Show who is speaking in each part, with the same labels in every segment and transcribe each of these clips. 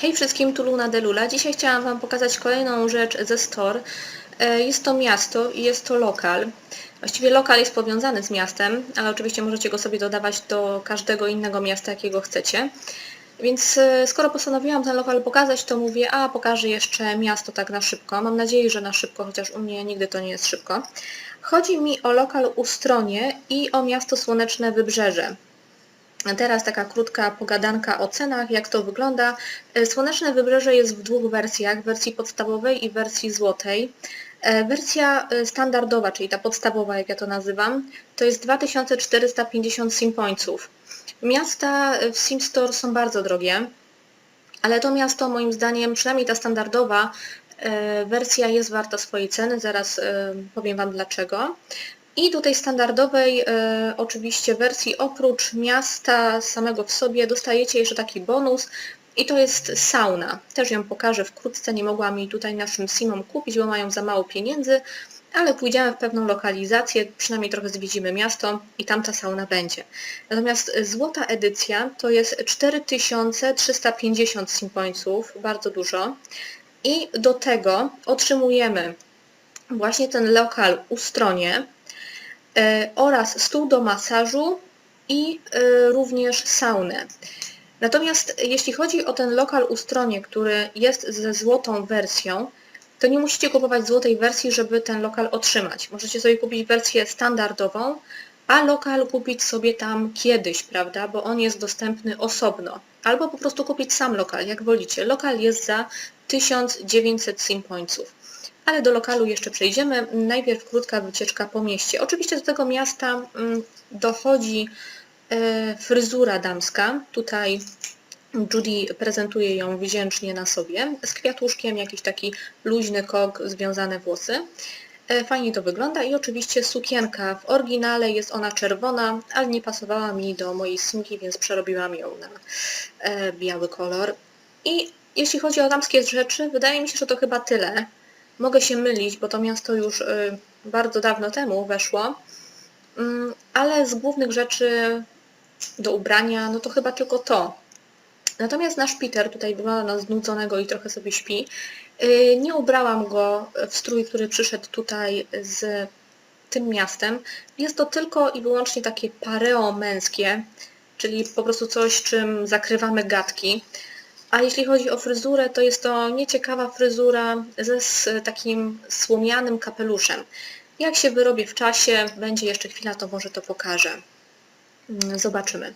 Speaker 1: Hej wszystkim, tu Luna Delula. Dzisiaj chciałam Wam pokazać kolejną rzecz ze Store. Jest to miasto i jest to lokal. Właściwie lokal jest powiązany z miastem, ale oczywiście możecie go sobie dodawać do każdego innego miasta, jakiego chcecie. Więc e, skoro postanowiłam ten lokal pokazać, to mówię, a pokażę jeszcze miasto tak na szybko. Mam nadzieję, że na szybko, chociaż u mnie nigdy to nie jest szybko. Chodzi mi o lokal Ustronie i o miasto Słoneczne Wybrzeże. Teraz taka krótka pogadanka o cenach, jak to wygląda. E, Słoneczne Wybrzeże jest w dwóch wersjach, wersji podstawowej i wersji złotej. E, Wersja e, standardowa, czyli ta podstawowa, jak ja to nazywam, to jest 2450 simpońców. Miasta w SimStore są bardzo drogie, ale to miasto moim zdaniem, przynajmniej ta standardowa wersja jest warta swojej ceny, zaraz powiem Wam dlaczego. I do tej standardowej e, oczywiście wersji oprócz miasta samego w sobie dostajecie jeszcze taki bonus i to jest sauna. Też ją pokażę wkrótce, nie mogłam jej tutaj naszym simom kupić, bo mają za mało pieniędzy, ale pójdziemy w pewną lokalizację, przynajmniej trochę zwiedzimy miasto i tam ta sauna będzie. Natomiast złota edycja to jest 4350 simpońców, bardzo dużo. I do tego otrzymujemy właśnie ten lokal u stronie oraz stół do masażu i e, również saunę. Natomiast jeśli chodzi o ten lokal u stronie, który jest ze złotą wersją, to nie musicie kupować złotej wersji, żeby ten lokal otrzymać. Możecie sobie kupić wersję standardową, a lokal kupić sobie tam kiedyś, prawda, bo on jest dostępny osobno. Albo po prostu kupić sam lokal, jak wolicie. Lokal jest za 1900 simpońców. Ale do lokalu jeszcze przejdziemy. Najpierw krótka wycieczka po mieście. Oczywiście do tego miasta mm, dochodzi e, fryzura damska. Tutaj Judy prezentuje ją wdzięcznie na sobie, z kwiatuszkiem, jakiś taki luźny kok, związane włosy. E, Fajnie to wygląda i oczywiście sukienka. W oryginale jest ona czerwona, ale nie pasowała mi do mojej sumki, więc przerobiłam ją na e, biały kolor. I jeśli chodzi o damskie rzeczy, wydaje mi się, że to chyba tyle. Mogę się mylić, bo to miasto już y, bardzo dawno temu weszło, Mm, ale z głównych rzeczy do ubrania, no to chyba tylko to. Natomiast nasz Peter tutaj wygląda na znudzonego i trochę sobie śpi. Y, Nie ubrałam go w strój, który przyszedł tutaj z tym miastem. Jest to tylko i wyłącznie takie pareo męskie, czyli po prostu coś, czym zakrywamy gadki. A jeśli chodzi o fryzurę, to jest to nieciekawa fryzura ze s- takim słomianym kapeluszem. Jak się wyrobię w czasie, będzie jeszcze chwila, to może to pokażę. Mm, Zobaczymy.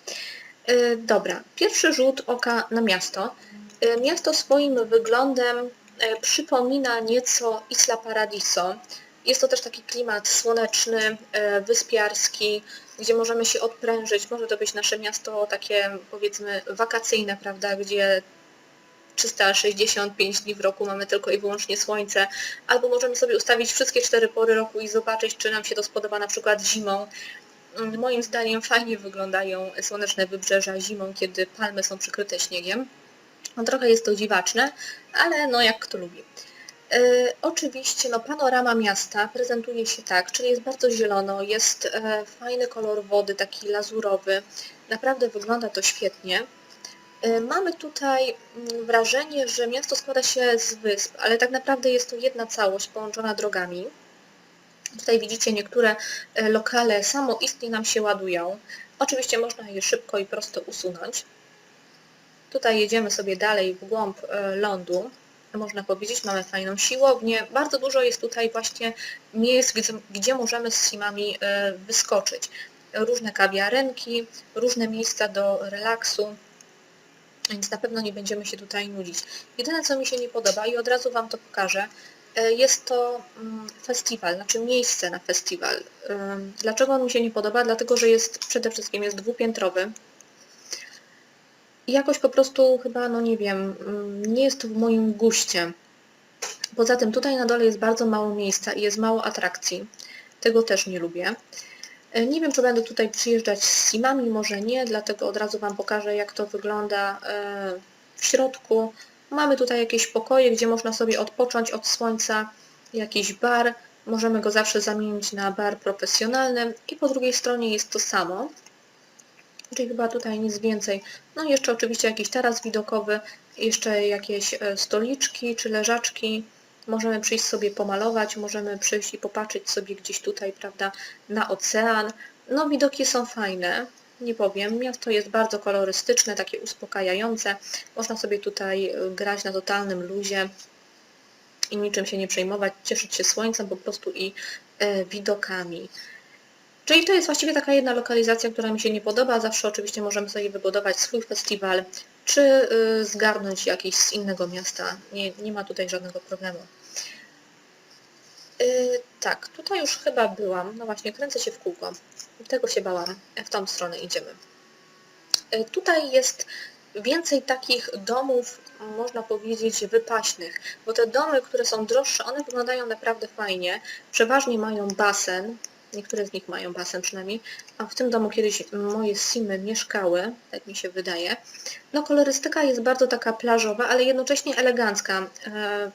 Speaker 1: Y, Dobra, pierwszy rzut oka na miasto. Y, Miasto swoim wyglądem y, przypomina nieco Isla Paradiso. Jest to też taki klimat słoneczny, wyspiarski, gdzie możemy się odprężyć. Może to być nasze miasto takie powiedzmy wakacyjne, prawda, gdzie 365 dni w roku mamy tylko i wyłącznie słońce, albo możemy sobie ustawić wszystkie cztery pory roku i zobaczyć, czy nam się to spodoba na przykład zimą. Mm, Moim zdaniem fajnie wyglądają słoneczne wybrzeża zimą, kiedy palmy są przykryte śniegiem. No, trochę jest to dziwaczne, ale no jak kto lubi. E, oczywiście no, panorama miasta prezentuje się tak, czyli jest bardzo zielono, jest e, fajny kolor wody, taki lazurowy. Naprawdę wygląda to świetnie. E, Mamy tutaj mm, wrażenie, że miasto składa się z wysp, ale tak naprawdę jest to jedna całość połączona drogami. Tutaj widzicie niektóre e, lokale samoistnie nam się ładują. Oczywiście można je szybko i prosto usunąć. Tutaj jedziemy sobie dalej w głąb e, lądu. Można powiedzieć, mamy fajną siłownię. Bardzo dużo jest tutaj właśnie miejsc, gdzie, gdzie możemy z simami wyskoczyć. Różne kawiarenki, różne miejsca do relaksu więc na pewno nie będziemy się tutaj nudzić. Jedyne co mi się nie podoba i od razu Wam to pokażę, e, jest to mm, festiwal, znaczy miejsce na festiwal. Dlaczego on mi się nie podoba? Dlatego, że jest przede wszystkim jest dwupiętrowy. I jakoś po prostu chyba, no nie wiem, nie jest to w moim guście. Poza tym tutaj na dole jest bardzo mało miejsca i jest mało atrakcji. Tego też nie lubię. E, Nie wiem, czy będę tutaj przyjeżdżać z simami, może nie, dlatego od razu Wam pokażę, jak to wygląda e, w środku. Mamy tutaj jakieś pokoje, gdzie można sobie odpocząć od słońca, jakiś bar. Możemy go zawsze zamienić na bar profesjonalny i po drugiej stronie jest to samo. Czyli chyba tutaj nic więcej. No i jeszcze oczywiście jakiś taras widokowy, jeszcze jakieś e, stoliczki czy leżaczki. Możemy przyjść sobie pomalować, możemy przyjść i popatrzeć sobie gdzieś tutaj, prawda, na ocean. No widoki są fajne, nie powiem. Miasto jest bardzo kolorystyczne, takie uspokajające. Można sobie tutaj e, grać na totalnym luzie i niczym się nie przejmować, cieszyć się słońcem po prostu i e, widokami. Czyli to jest właściwie taka jedna lokalizacja, która mi się nie podoba. Zawsze oczywiście możemy sobie wybudować swój festiwal, czy y, zgarnąć jakiś z innego miasta. Nie, nie ma tutaj żadnego problemu. Y, tak, tutaj już chyba byłam. No właśnie, kręcę się w kółko. Tego się bałam. W tą stronę idziemy. Y, tutaj jest więcej takich domów, można powiedzieć, wypaśnych, bo te domy, które są droższe, one wyglądają naprawdę fajnie. Przeważnie mają basen, niektóre z nich mają basen przynajmniej, a w tym domu kiedyś moje simy mieszkały, tak mi się wydaje. No kolorystyka jest bardzo taka plażowa, ale jednocześnie elegancka. E,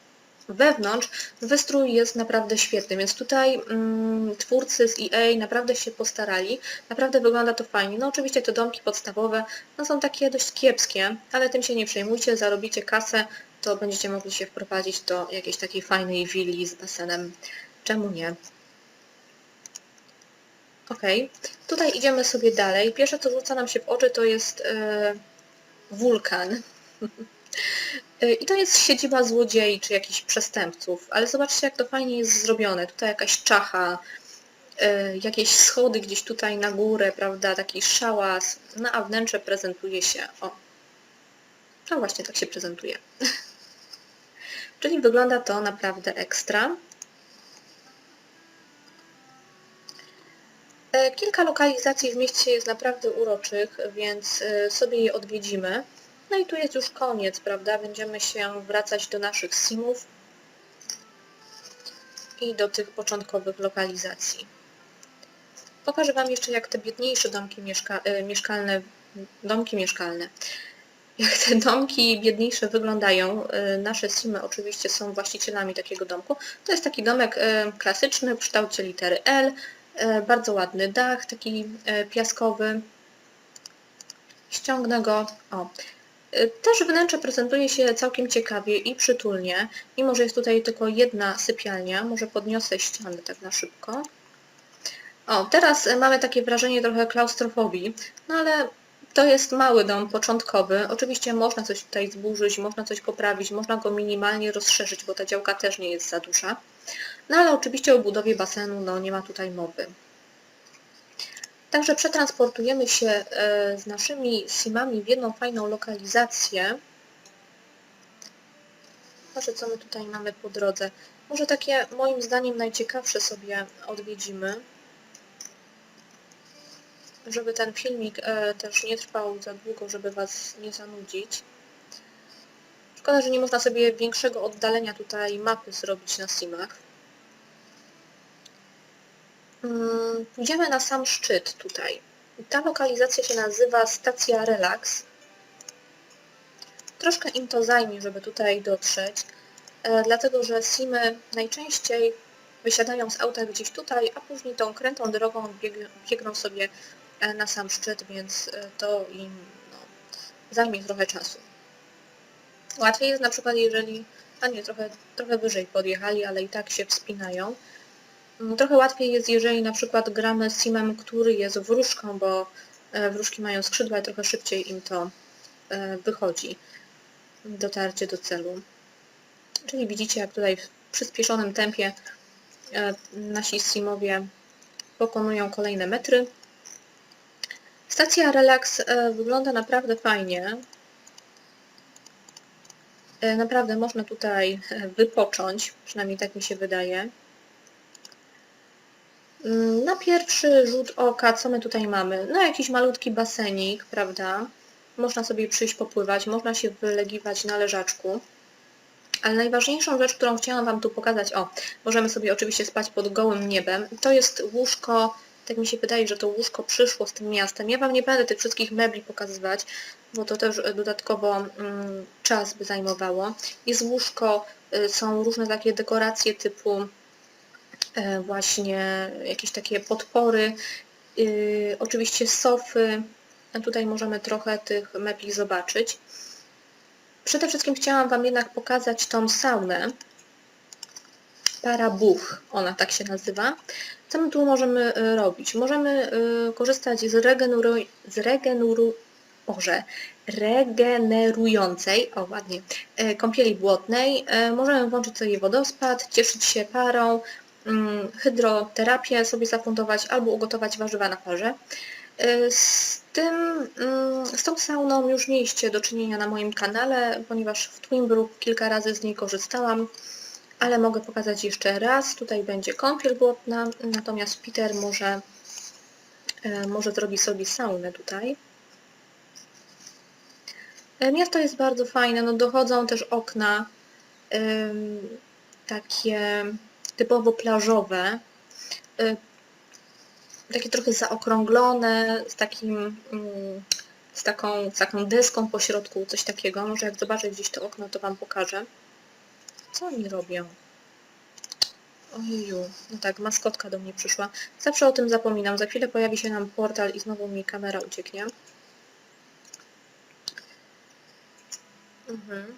Speaker 1: Wewnątrz wystrój jest naprawdę świetny, więc tutaj mm, twórcy z EA naprawdę się postarali, naprawdę wygląda to fajnie. No oczywiście te domki podstawowe no, są takie dość kiepskie, ale tym się nie przejmujcie, zarobicie kasę, to będziecie mogli się wprowadzić do jakiejś takiej fajnej willi z basenem. Czemu nie? Ok, tutaj idziemy sobie dalej. Pierwsze co rzuca nam się w oczy to jest e, wulkan. E, I to jest siedziba złodziei czy jakichś przestępców, ale zobaczcie jak to fajnie jest zrobione. Tutaj jakaś czacha, e, jakieś schody gdzieś tutaj na górę, prawda, taki szałas, no a wnętrze prezentuje się, o, no właśnie tak się prezentuje. Czyli wygląda to naprawdę ekstra. Kilka lokalizacji w mieście jest naprawdę uroczych, więc e, sobie je odwiedzimy. No i tu jest już koniec, prawda? Będziemy się wracać do naszych simów i do tych początkowych lokalizacji. Pokażę Wam jeszcze, jak te biedniejsze domki mieszka e, mieszkalne, domki mieszkalne, jak te domki biedniejsze wyglądają. Nasze simy oczywiście są właścicielami takiego domku. To jest taki domek klasyczny w kształcie litery L, E, bardzo ładny dach, taki e, piaskowy. Ściągnę go. O. E, też wnętrze prezentuje się całkiem ciekawie i przytulnie, mimo że jest tutaj tylko jedna sypialnia. Może podniosę ściany tak na szybko. O, teraz mamy takie wrażenie trochę klaustrofobii, no ale to jest mały dom początkowy. Oczywiście można coś tutaj zburzyć, można coś poprawić, można go minimalnie rozszerzyć, bo ta działka też nie jest za duża. No ale oczywiście o budowie basenu no, nie ma tutaj mowy. Także przetransportujemy się e, z naszymi simami w jedną fajną lokalizację. Patrzę, co my tutaj mamy po drodze. Może takie, moim zdaniem, najciekawsze sobie odwiedzimy. Żeby ten filmik e, też nie trwał za długo, żeby Was nie zanudzić. Szkoda, że nie można sobie większego oddalenia tutaj mapy zrobić na simach. Mm, pójdziemy na sam szczyt tutaj. Ta lokalizacja się nazywa Stacja Relax. Troszkę im to zajmie, żeby tutaj dotrzeć, e, dlatego że Simy najczęściej wysiadają z auta gdzieś tutaj, a później tą krętą drogą biegną sobie na sam szczyt, więc e, to im no, zajmie trochę czasu. Łatwiej jest na przykład, jeżeli, a nie, trochę, trochę wyżej podjechali, ale i tak się wspinają, Mm, trochę łatwiej jest, jeżeli na przykład gramy simem, który jest wróżką, bo e, wróżki mają skrzydła i trochę szybciej im to e, wychodzi. Dotarcie do celu. Czyli widzicie, jak tutaj w przyspieszonym tempie e, nasi simowie pokonują kolejne metry. Stacja Relax wygląda naprawdę fajnie. Naprawdę można tutaj wypocząć, przynajmniej tak mi się wydaje. Mm, na pierwszy rzut oka, co my tutaj mamy? No jakiś malutki basenik, prawda? Można sobie przyjść popływać, można się wylegiwać na leżaczku. Ale najważniejszą rzecz, którą chciałam Wam tu pokazać, o, możemy sobie oczywiście spać pod gołym niebem. To jest łóżko, tak mi się wydaje, że to łóżko przyszło z tym miastem. Ja Wam nie będę tych wszystkich mebli pokazywać, bo to też dodatkowo mm, czas by zajmowało. Jest łóżko, y, są różne takie dekoracje typu E, właśnie jakieś takie podpory, y, oczywiście sofy. Tutaj możemy trochę tych mebli zobaczyć. Przede wszystkim chciałam Wam jednak pokazać tą saunę. Parabuch, ona tak się nazywa. Co my tu możemy y, robić? Możemy y, korzystać z, regeneru, z regeneru, Boże, regenerującej, o ładnie, y, kąpieli błotnej. Możemy włączyć sobie wodospad, cieszyć się parą, mm, hydroterapię sobie zafundować albo ugotować warzywa na parze. Z tym, mm, z tą sauną już mieliście do czynienia na moim kanale, ponieważ w Twinbrook kilka razy z niej korzystałam, ale mogę pokazać jeszcze raz. Tutaj będzie kąpiel błotna, natomiast Peter może, e, może zrobi sobie saunę tutaj. E, Miasto jest bardzo fajne, no dochodzą też okna takie typowo plażowe, y, takie trochę zaokrąglone, z takim, mm, z taką, z taką deską po środku, coś takiego. Może jak zobaczę gdzieś to okno, to Wam pokażę. Co oni robią? Ojeju, no tak, maskotka do mnie przyszła. Zawsze o tym zapominam. Za chwilę pojawi się nam portal i znowu mi kamera ucieknie. Mhm.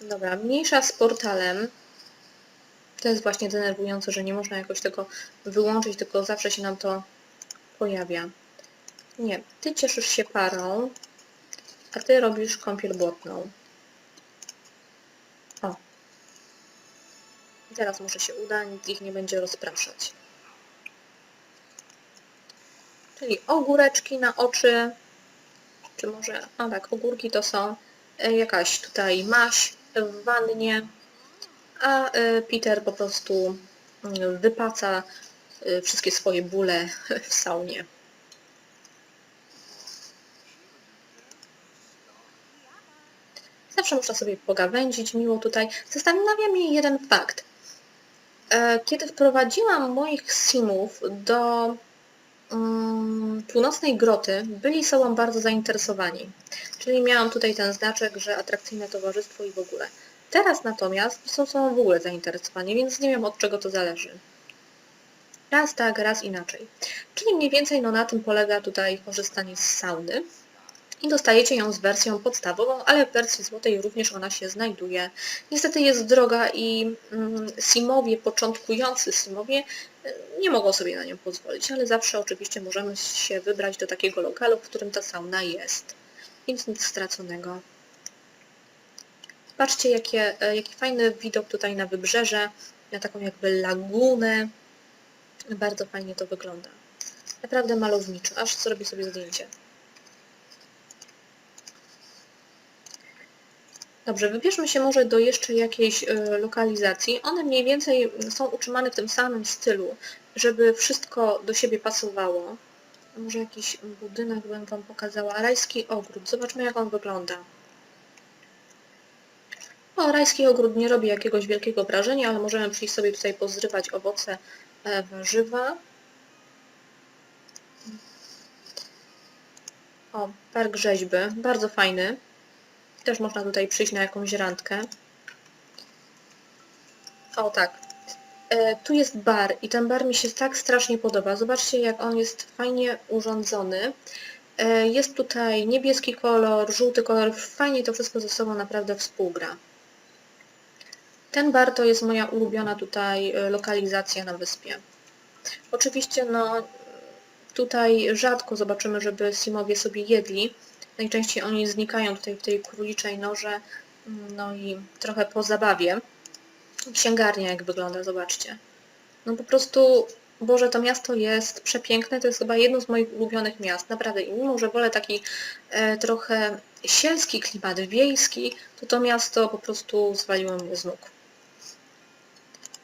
Speaker 1: Dobra, mniejsza z portalem. To jest właśnie denerwujące, że nie można jakoś tego wyłączyć, tylko zawsze się nam to pojawia. Nie, ty cieszysz się parą, a ty robisz kąpiel błotną. O. I teraz może się uda, nic ich nie będzie rozpraszać. Czyli ogóreczki na oczy, czy może, a tak, ogórki to są e, jakaś tutaj maź w wannie, a e, Peter po prostu mm, wypaca e, wszystkie swoje bóle w saunie. Zawsze można sobie pogawędzić miło tutaj. Zastanawia mnie jeden fakt. E, Kiedy wprowadziłam moich simów do mm, północnej groty, byli sobą bardzo zainteresowani. Czyli miałam tutaj ten znaczek, że atrakcyjne towarzystwo i w ogóle. Teraz natomiast są sobą w ogóle zainteresowani, więc nie wiem od czego to zależy. Raz tak, raz inaczej. Czyli mniej więcej no, na tym polega tutaj korzystanie z sauny. I dostajecie ją z wersją podstawową, ale w wersji złotej również ona się znajduje. Niestety jest droga i mm, simowie, początkujący simowie y, nie mogą sobie na nią pozwolić, ale zawsze oczywiście możemy się wybrać do takiego lokalu, w którym ta sauna jest. Więc nic straconego. Patrzcie, jakie, e, jaki fajny widok tutaj na wybrzeże, na taką jakby lagunę. Bardzo fajnie to wygląda. Naprawdę malowniczo, aż zrobię sobie zdjęcie. Dobrze, wybierzmy się może do jeszcze jakiejś y, lokalizacji. One mniej więcej są utrzymane w tym samym stylu, żeby wszystko do siebie pasowało. Może jakiś budynek bym Wam pokazała. Rajski ogród. Zobaczmy jak on wygląda. O, rajski ogród nie robi jakiegoś wielkiego wrażenia, ale możemy przyjść sobie tutaj pozrywać owoce, e, warzywa. O, park rzeźby. Bardzo fajny. Też można tutaj przyjść na jakąś randkę. O tak. E, tu jest bar i ten bar mi się tak strasznie podoba. Zobaczcie jak on jest fajnie urządzony. E, jest tutaj niebieski kolor, żółty kolor. Fajnie to wszystko ze sobą naprawdę współgra. Ten bar to jest moja ulubiona tutaj e, lokalizacja na wyspie. Oczywiście no tutaj rzadko zobaczymy, żeby simowie sobie jedli. Najczęściej oni znikają tutaj w tej króliczej noże, no i trochę po zabawie. Księgarnia jak wygląda, zobaczcie. No po prostu, Boże, to miasto jest przepiękne, to jest chyba jedno z moich ulubionych miast, naprawdę. I mimo, że wolę taki e, trochę sielski klimat, wiejski, to to miasto po prostu zwaliło mnie z nóg.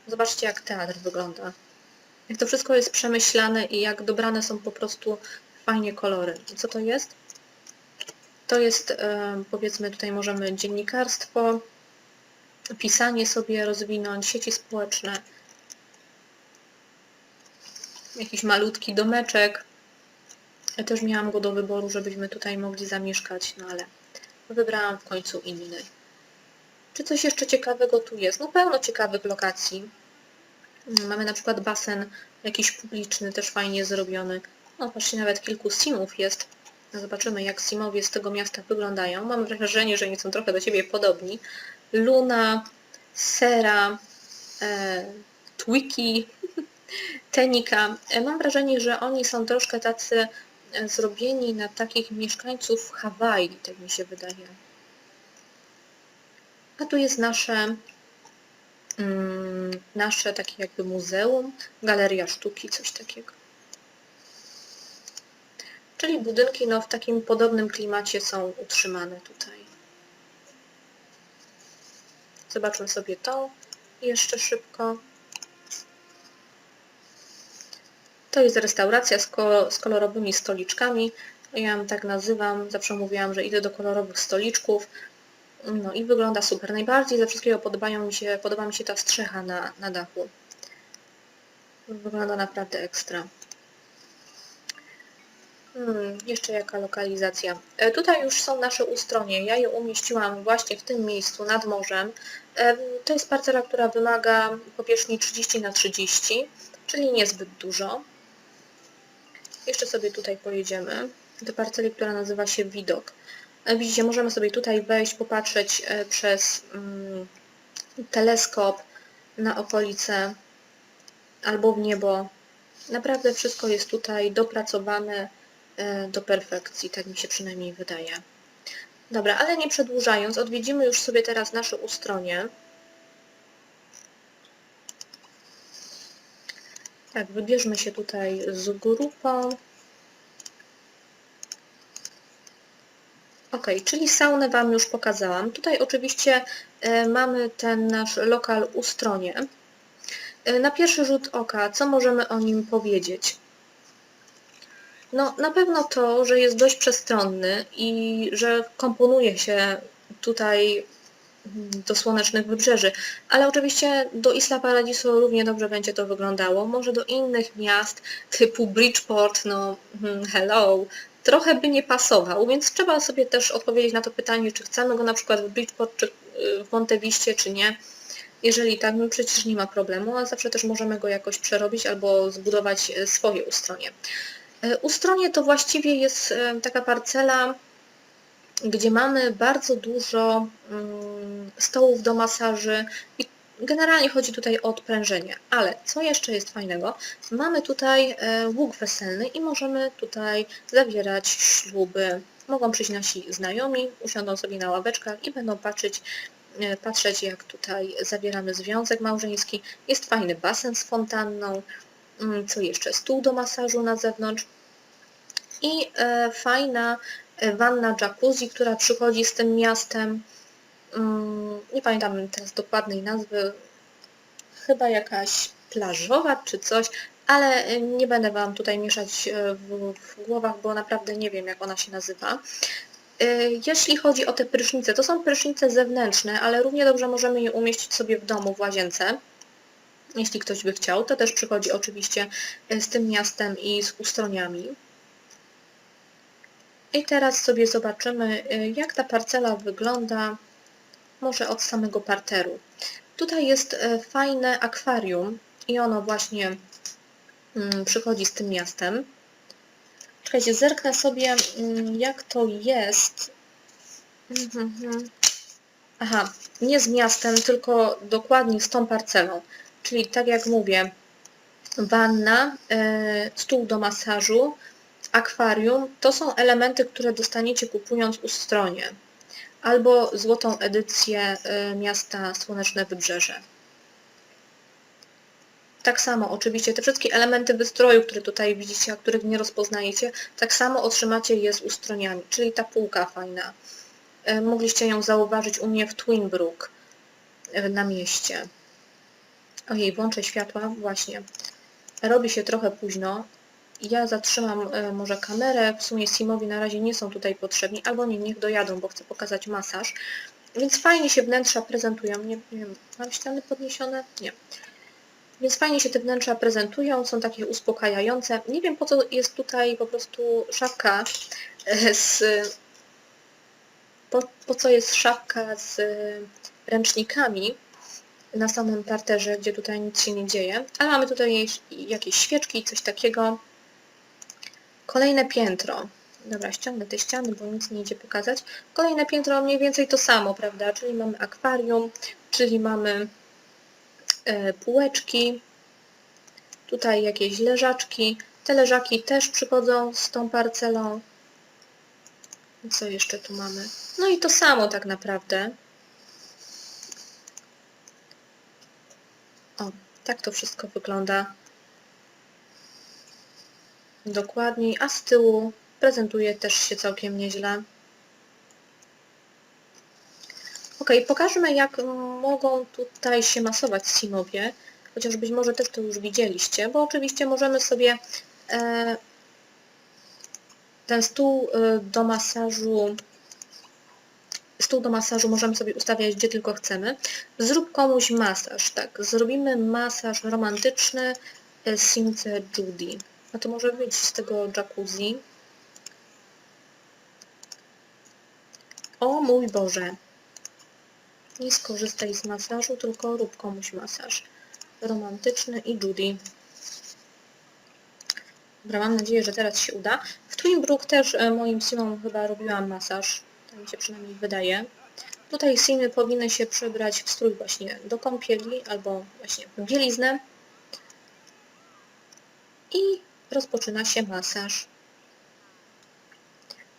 Speaker 1: Zobaczcie, jak teatr wygląda. Jak to wszystko jest przemyślane i jak dobrane są po prostu fajnie kolory. I co to jest? To jest, e, powiedzmy, tutaj możemy dziennikarstwo, pisanie sobie rozwinąć, sieci społeczne, jakiś malutki domeczek. Ja też miałam go do wyboru, żebyśmy tutaj mogli zamieszkać, no ale wybrałam w końcu inny. Czy coś jeszcze ciekawego tu jest? No pełno ciekawych lokacji. Mamy na przykład basen jakiś publiczny, też fajnie zrobiony. No patrzcie, nawet kilku simów jest Zobaczymy, jak Simowie z tego miasta wyglądają. Mam wrażenie, że oni są trochę do siebie podobni. Luna, Sera, e, Twiki, Tenika. E, Mam wrażenie, że oni są troszkę tacy e, zrobieni na takich mieszkańców Hawaii, tak mi się wydaje. A tu jest nasze, mm, nasze takie jakby muzeum, galeria sztuki, coś takiego. Czyli budynki no, w takim podobnym klimacie są utrzymane tutaj. Zobaczmy sobie to jeszcze szybko. To jest restauracja z, z kolorowymi stoliczkami. Ja ją tak nazywam, zawsze mówiłam, że idę do kolorowych stoliczków. No i wygląda super. Najbardziej ze wszystkiego podobają mi się, podoba mi się ta strzecha na, na dachu. Wygląda naprawdę ekstra. Hmm, jeszcze jaka lokalizacja. E, Tutaj już są nasze ustronie. Ja je umieściłam właśnie w tym miejscu nad morzem. E, To jest parcela, która wymaga powierzchni 30 na 30, czyli niezbyt dużo. Jeszcze sobie tutaj pojedziemy do parceli, która nazywa się Widok. E, Widzicie, możemy sobie tutaj wejść, popatrzeć e, przez mm, teleskop na okolice albo w niebo. Naprawdę wszystko jest tutaj dopracowane do perfekcji, tak mi się przynajmniej wydaje. Dobra, ale nie przedłużając, odwiedzimy już sobie teraz nasze ustronie. Tak, wybierzmy się tutaj z grupą. Ok, czyli saunę Wam już pokazałam. Tutaj oczywiście e, mamy ten nasz lokal ustronie. E, na pierwszy rzut oka, co możemy o nim powiedzieć? No, na pewno to, że jest dość przestronny i że komponuje się tutaj do słonecznych wybrzeży, ale oczywiście do Isla Paradiso równie dobrze będzie to wyglądało. Może do innych miast typu Bridgeport, no hmm, hello, trochę by nie pasował, więc trzeba sobie też odpowiedzieć na to pytanie, czy chcemy go na przykład w Bridgeport, czy y, w Monteviście, czy nie. Jeżeli tak, no przecież nie ma problemu, a zawsze też możemy go jakoś przerobić albo zbudować e, swoje ustronie. E, Ustronie to właściwie jest e, taka parcela, gdzie mamy bardzo dużo mm, stołów do masaży i generalnie chodzi tutaj o odprężenie. Ale co jeszcze jest fajnego? Mamy tutaj e, łuk weselny i możemy tutaj zawierać śluby. Mogą przyjść nasi znajomi, usiądą sobie na ławeczkach i będą patrzeć, patrzeć jak tutaj zawieramy związek małżeński. Jest fajny basen z fontanną. Mm, Co jeszcze? Stół do masażu na zewnątrz i e, fajna e, wanna jacuzzi, która przychodzi z tym miastem. Mm, Nie pamiętam teraz dokładnej nazwy, chyba jakaś plażowa czy coś, ale e, nie będę Wam tutaj mieszać w, w głowach, bo naprawdę nie wiem jak ona się nazywa. Jeśli chodzi o te prysznice, to są prysznice zewnętrzne, ale równie dobrze możemy je umieścić sobie w domu w łazience. Jeśli ktoś by chciał, to też przychodzi oczywiście z tym miastem i z ustroniami. I teraz sobie zobaczymy, y, jak ta parcela wygląda może od samego parteru. Tutaj jest e, fajne akwarium i ono właśnie mm, przychodzi z tym miastem. Czekajcie, zerknę sobie, mm, jak to jest. Mhm, mhm. Aha, nie z miastem, tylko dokładnie z tą parcelą. Czyli tak jak mówię, wanna, e, stół do masażu, akwarium to są elementy, które dostaniecie kupując ustronie albo złotą edycję y, miasta Słoneczne Wybrzeże. Tak samo oczywiście te wszystkie elementy wystroju, które tutaj widzicie, a których nie rozpoznajecie, tak samo otrzymacie je z ustroniami, czyli ta półka fajna. Y, Mogliście ją zauważyć u mnie w Twinbrook y, na mieście. Ojej, włączę światła, właśnie. Robi się trochę późno, ja zatrzymam e, może kamerę, w sumie Simowi na razie nie są tutaj potrzebni, albo nie, niech dojadą, bo chcę pokazać masaż. Więc fajnie się wnętrza prezentują. Nie, nie wiem, mam ściany podniesione? Nie. Więc fajnie się te wnętrza prezentują, są takie uspokajające. Nie wiem po co jest tutaj po prostu szafka e, z... Po, po co jest szafka z ręcznikami na samym parterze, gdzie tutaj nic się nie dzieje, ale mamy tutaj jakieś świeczki, coś takiego. Kolejne piętro. Dobra, ściągnę te ściany, bo nic nie idzie pokazać. Kolejne piętro mniej więcej to samo, prawda? Czyli mamy akwarium, czyli mamy e, półeczki, tutaj jakieś leżaczki. Te leżaki też przychodzą z tą parcelą. Co jeszcze tu mamy? No i to samo tak naprawdę. O, tak to wszystko wygląda. Dokładniej, a z tyłu prezentuje też się całkiem nieźle. Ok, pokażmy jak mogą tutaj się masować simowie, chociaż być może też to już widzieliście, bo oczywiście możemy sobie e, ten stół e, do masażu stół do masażu możemy sobie ustawiać gdzie tylko chcemy. Zrób komuś masaż, tak. Zrobimy masaż romantyczny e, Simce Judy. No to może wyjść z tego jacuzzi. O mój Boże. Nie skorzystaj z masażu, tylko rób komuś masaż. Romantyczny i Judy. Dobra, mam nadzieję, że teraz się uda. W Twinbrook też e, moim simom chyba robiłam masaż. Tak mi się przynajmniej wydaje. Tutaj simy powinny się przebrać w strój właśnie do kąpieli albo właśnie bieliznę. I rozpoczyna się masaż.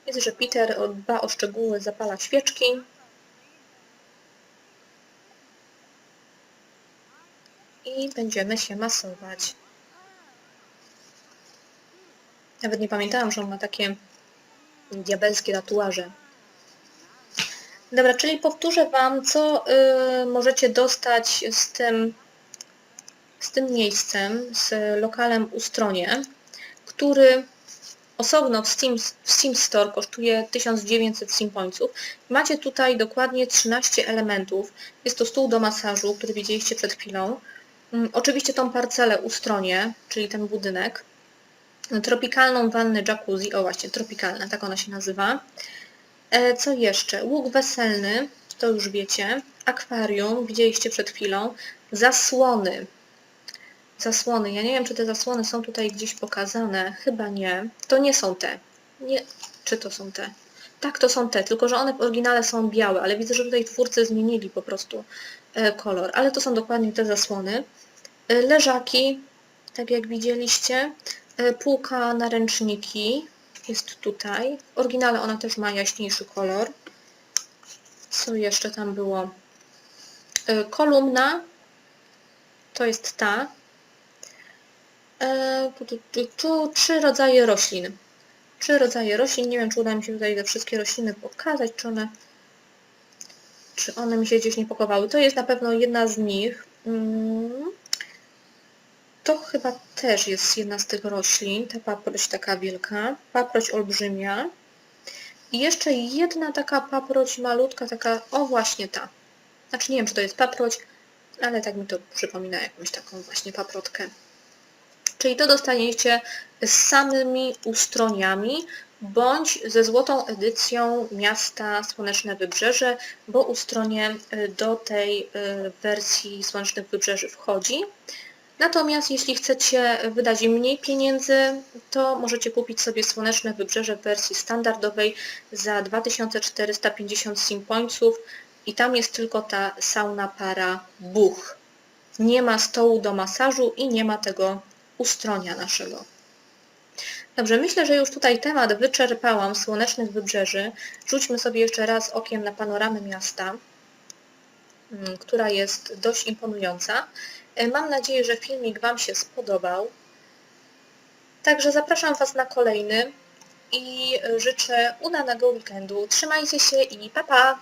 Speaker 1: Jest, że Peter dba o szczegóły, zapala świeczki. I będziemy się masować. Nawet nie pamiętałam, że on ma takie diabelskie tatuaże. Dobra, czyli powtórzę Wam, co y, możecie dostać z tym, z tym miejscem, z lokalem u stronie, który osobno w Steam, w Steam Store kosztuje 1900 Steam Pointsów. Macie tutaj dokładnie 13 elementów. Jest to stół do masażu, który widzieliście przed chwilą. Mm, oczywiście tą parcelę u stronie, czyli ten budynek. Tropikalną wannę jacuzzi, o właśnie, tropikalna, tak ona się nazywa. E, co jeszcze? Łuk weselny, to już wiecie. Akwarium, widzieliście przed chwilą. Zasłony. Zasłony. Ja nie wiem, czy te zasłony są tutaj gdzieś pokazane. Chyba nie. To nie są te. Nie. Czy to są te? Tak, to są te, tylko że one w oryginale są białe, ale widzę, że tutaj twórcy zmienili po prostu e, kolor. Ale to są dokładnie te zasłony. E, leżaki, tak jak widzieliście. Półka na ręczniki jest tutaj. W oryginale ona też ma jaśniejszy kolor. Co jeszcze tam było? E, kolumna. To jest ta. E, tu, tu, tu, tu, trzy rodzaje roślin. Trzy rodzaje roślin. Nie wiem, czy uda mi się tutaj te wszystkie rośliny pokazać, czy one, czy one mi się gdzieś nie pokowały. To jest na pewno jedna z nich. Mm. To chyba też jest jedna z tych roślin, ta paproć taka wielka, paproć olbrzymia. I jeszcze jedna taka paproć malutka, taka, o właśnie ta. Znaczy nie wiem, czy to jest paproć, ale tak mi to przypomina jakąś taką właśnie paprotkę. Czyli to dostaniecie z samymi ustroniami, bądź ze złotą edycją miasta Słoneczne Wybrzeże, bo ustronie y, do tej y, wersji Słonecznych Wybrzeży wchodzi. Natomiast jeśli chcecie wydać mniej pieniędzy, to możecie kupić sobie Słoneczne Wybrzeże w wersji standardowej za 2450 sim pointsów i tam jest tylko ta sauna para buch. Nie ma stołu do masażu i nie ma tego ustronia naszego. Dobrze, myślę, że już tutaj temat wyczerpałam Słonecznych Wybrzeży. Rzućmy sobie jeszcze raz okiem na panoramę miasta, mm, która jest dość imponująca. E, mam nadzieję, że filmik Wam się spodobał. Także zapraszam Was na kolejny i życzę udanego weekendu. Trzymajcie się i pa pa!